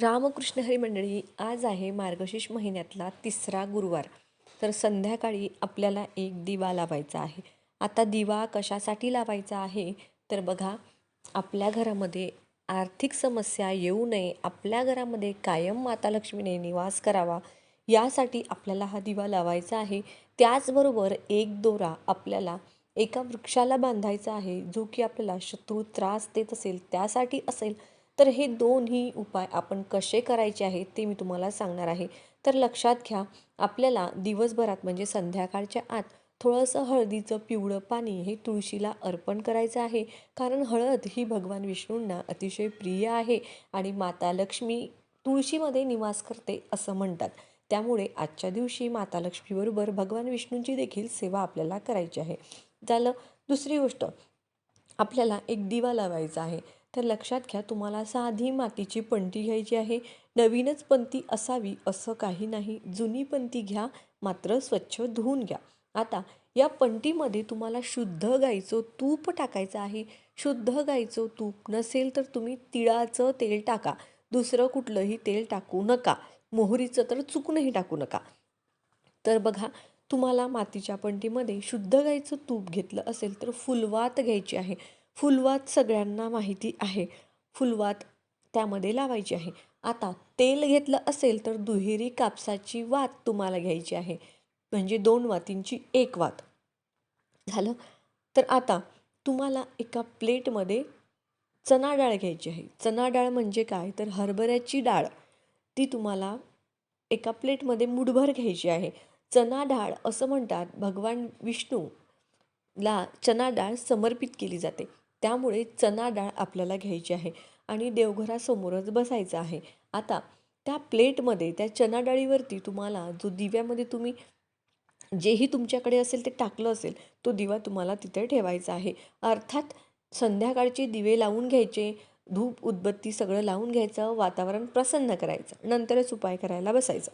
रामकृष्ण हरी मंडळी आज आहे मार्गशीर्ष महिन्यातला तिसरा गुरुवार. तर संध्याकाळी आपल्याला एक दिवा लावायचा आहे. आता दिवा कशासाठी लावायचा आहे? तर बघा आपल्या घरामध्ये आर्थिक समस्या येऊ नये आपल्या घरामध्ये कायम माता लक्ष्मीने निवास करावा यासाठी आपल्याला हा दिवा लावायचा आहे. त्याचबरोबर एक दोरा आपल्याला एका वृक्षाला बांधायचा आहे जो की आपल्याला शत्रू त्रास देत असेल त्यासाठी असेल. तर हे दोन्ही उपाय आपण कसे करायचे आहेत ते मी तुम्हाला सांगणार आहे. तर लक्षात घ्या आपल्याला दिवसभरात म्हणजे संध्याकाळच्या आत थोडंसं हळदीचं पिवळं पाणी हे तुळशीला अर्पण करायचं आहे. कारण हळद ही भगवान विष्णूंना अतिशय प्रिय आहे आणि माता लक्ष्मी तुळशीमध्ये निवास करते असं म्हणतात. त्यामुळे आजच्या दिवशी माता लक्ष्मीबरोबर भगवान विष्णूंची देखील सेवा आपल्याला करायची आहे. झालं दुसरी गोष्ट आपल्याला एक दिवा लावायचा आहे. तर लक्षात घ्या तुम्हाला साधी मातीची पणती घ्यायची आहे. नवीनच पंती असावी असं काही नाही. जुनी पंती घ्या मात्र स्वच्छ धुवून घ्या. आता या पंटीमध्ये तुम्हाला शुद्ध गाईचं तूप टाकायचं आहे. शुद्ध गाईचं तूप नसेल तर तुम्ही तिळाचं तेल टाका. दुसरं कुठलंही तेल टाकू नका. मोहरीचं तर चुकूनही टाकू नका. तर बघा तुम्हाला मातीच्या पंटीमध्ये शुद्ध गाईचं तूप घेतलं असेल तर फुलवात घ्यायची आहे. फुलवात सगळ्यांना माहिती आहे. फुलवात त्यामध्ये लावायची आहे. आता तेल घेतलं असेल तर दुहेरी कापसाची वात तुम्हाला घ्यायची आहे. म्हणजे दोन वातींची एक वात. झालं? तर आता तुम्हाला एका प्लेटमध्ये चना डाळ घ्यायची आहे. चना डाळ म्हणजे काय? तर हरभऱ्याची डाळ. ती तुम्हाला एका प्लेटमध्ये मुठभर घ्यायची आहे. चना डाळ असं म्हणतात. भगवान विष्णूला चना डाळ समर्पित केली जाते. त्यामुळे चना डाळ आपल्याला घ्यायची आहे आणि देवघरासमोरच बसायचं आहे. आता त्या प्लेटमध्ये त्या चना डाळीवरती तुम्हाला जो दिव्यामध्ये तुम्ही जेही तुमच्याकडे असेल ते टाकलं असेल तो दिवा तुम्हाला तिथे ठेवायचा आहे. अर्थात संध्याकाळचे दिवे लावून घ्यायचे धूप उदबत्ती सगळं लावून घ्यायचं वातावरण प्रसन्न करायचं नंतरच उपाय करायला बसायचं.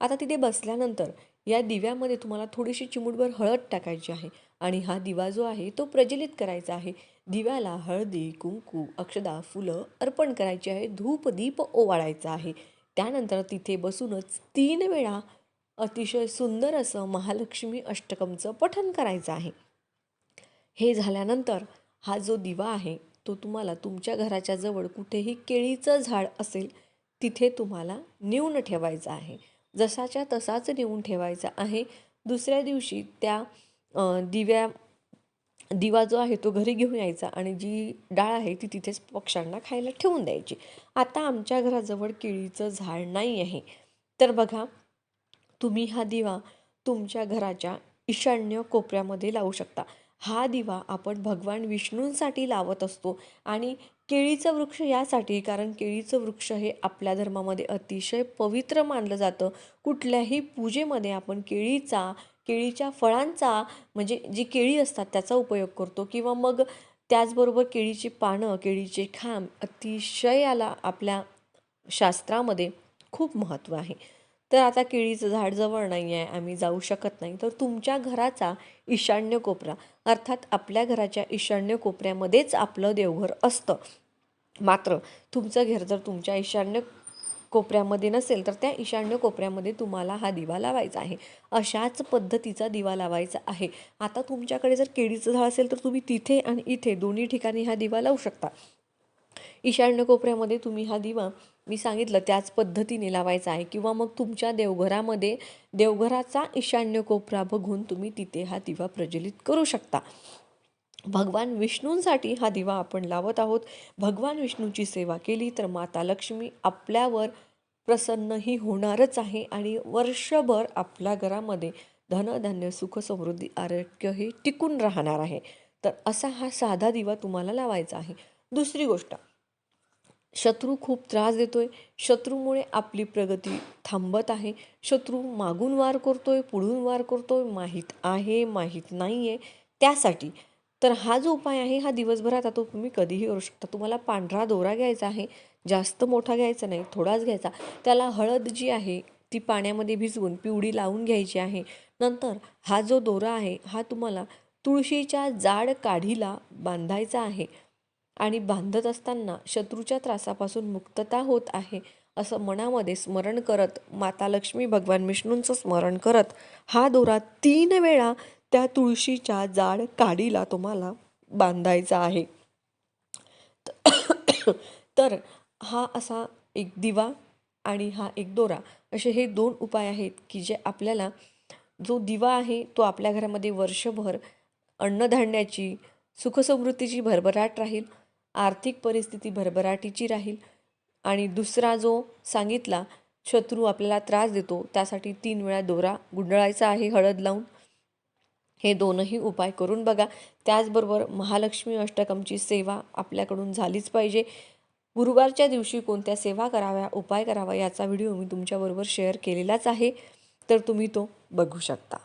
आता तिथे बसल्यानंतर या दिव्यामध्ये तुम्हाला थोडीशी चिमूटभर हळद टाकायची आहे आणि हा दिवा जो आहे तो प्रज्वलित करायचा आहे. दिव्याला हळदी कुंकू अक्षदा फुलं अर्पण करायची आहे. धूप दीप ओवाळायचा आहे. त्यानंतर तिथे बसूनच तीन वेळा अतिशय सुंदर असं महालक्ष्मी अष्टकमचं पठन करायचं आहे. हे झाल्यानंतर हा जो दिवा आहे तो तुम्हाला तुमच्या घराच्या जवळ कुठेही केळीचं झाड असेल तिथे तुम्हाला नेऊन ठेवायचं आहे. जसाच्या तसाच नेऊन ठेवायचा आहे. दुसऱ्या दिवशी त्या दिव्या दिवा जो आहे तो घरी घेऊन यायचा आणि जी डाळ आहे ती तिथेच पक्ष्यांना खायला ठेवून द्यायची. आता आमच्या घराजवळ केळीचं झाड नाही आहे. तर बघा तुम्ही हा दिवा तुमच्या घराच्या ईशान्य कोपऱ्यामध्ये लावू शकता. हा दिवा आपण भगवान विष्णूंसाठी लावत असतो आणि केळीचं वृक्ष यासाठी कारण केळीचं वृक्ष हे आपल्या धर्मामध्ये अतिशय पवित्र मानलं जातं. कुठल्याही पूजेमध्ये आपण केळीचा केळीच्या फळांचा म्हणजे जी केळी असतात त्याचा उपयोग करतो. किंवा मग त्याचबरोबर केळीची पानं केळीचे खांब अतिशयाला आपल्या शास्त्रामध्ये खूप महत्त्व आहे. तर आता केळीचं झाड जवळ नाही आहे आम्ही जाऊ शकत नाही. तर तुमच्या घराचा ईशान्य कोपरा अर्थात आपल्या घराच्या ईशान्य कोपऱ्यामध्येच आपलं देवघर असतं. मात्र तुमचं घर जर तुमच्या ईशान्य कोपऱ्यामध्ये नसेल तर त्या ईशान्य कोपऱ्यामध्ये तुम्हाला हा दिवा लावायचा आहे. अशाच पद्धतीचा दिवा लावायचा आहे. आता तुमच्याकडे जर केळीचं झाड असेल तर तुम्ही तिथे आणि इथे दोन्ही ठिकाणी हा दिवा लावू शकता. ईशान्य कोपऱ्यामध्ये तुम्ही हा दिवा मी सांगितलं त्याच पद्धतीने लावायचा आहे. किंवा मग तुमच्या देवघरामध्ये देवघराचा ईशान्य कोपरा बघून तुम्ही तिथे हा दिवा प्रज्वलित करू शकता. भगवान विष्णूंसाठी हा दिवा आपण लावत आहोत. भगवान विष्णूची सेवा केली तर माता लक्ष्मी आपल्यावर प्रसन्नही होणारच आहे आणि वर्षभर आपल्या घरामध्ये धनधान्य सुख समृद्धी आरोग्य हे टिकून राहणार आहे. तर असा हा साधा दिवा तुम्हाला लावायचा आहे. दुसरी गोष्ट शत्रू खूप त्रास देतो आहे शत्रूमुळे आपली प्रगती थांबत आहे. शत्रू मागून वार करतो आहे पुढून वार करतो आहे माहीत आहे माहीत नाही आहे त्यासाठी. तर हा जो उपाय आहे हा दिवसभरात आता तुम्ही कधीही करू शकता. तुम्हाला पांढरा दोरा घ्यायचा आहे जास्त मोठा घ्यायचा नाही थोडाच घ्यायचा. त्याला हळद जी आहे ती पाण्यामध्ये भिजवून पिवडी लावून घ्यायची आहे. नंतर हा जो दोरा आहे हा तुम्हाला तुळशीच्या जाड काढीला बांधायचा आहे. आणि बांधत असताना शत्रूच्या त्रासापासून मुक्तता होत आहे असं मनामध्ये स्मरण करत माता लक्ष्मी भगवान विष्णूंचं स्मरण करत हा दोरा तीन वेळा त्या तुळशीच्या जाड काडीला तुम्हाला बांधायचा आहे. तर हा असा एक दिवा आणि हा एक दोरा असे हे दोन उपाय आहेत की जे आपल्याला जो दिवा आहे तो आपल्या घरामध्ये वर्षभर अन्नधान्याची सुखसमृद्धीची भरभराट राहील आर्थिक परिस्थिती भरभराटीची राहील आणि दुसरा जो सांगितला शत्रू आपल्याला त्रास देतो त्यासाठी तीन वेळा दोरा गुंडळायचा आहे हळद लावून. हे दोनही उपाय करून बघा. त्याचबरोबर महालक्ष्मी अष्टकमची सेवा आपल्याकडून झालीच पाहिजे. गुरुवारच्या दिवशी कोणत्या सेवा कराव्या उपाय करावा याचा व्हिडिओ मी तुमच्याबरोबर शेअर केलेलाच आहे. तर तुम्ही तो बघू शकता.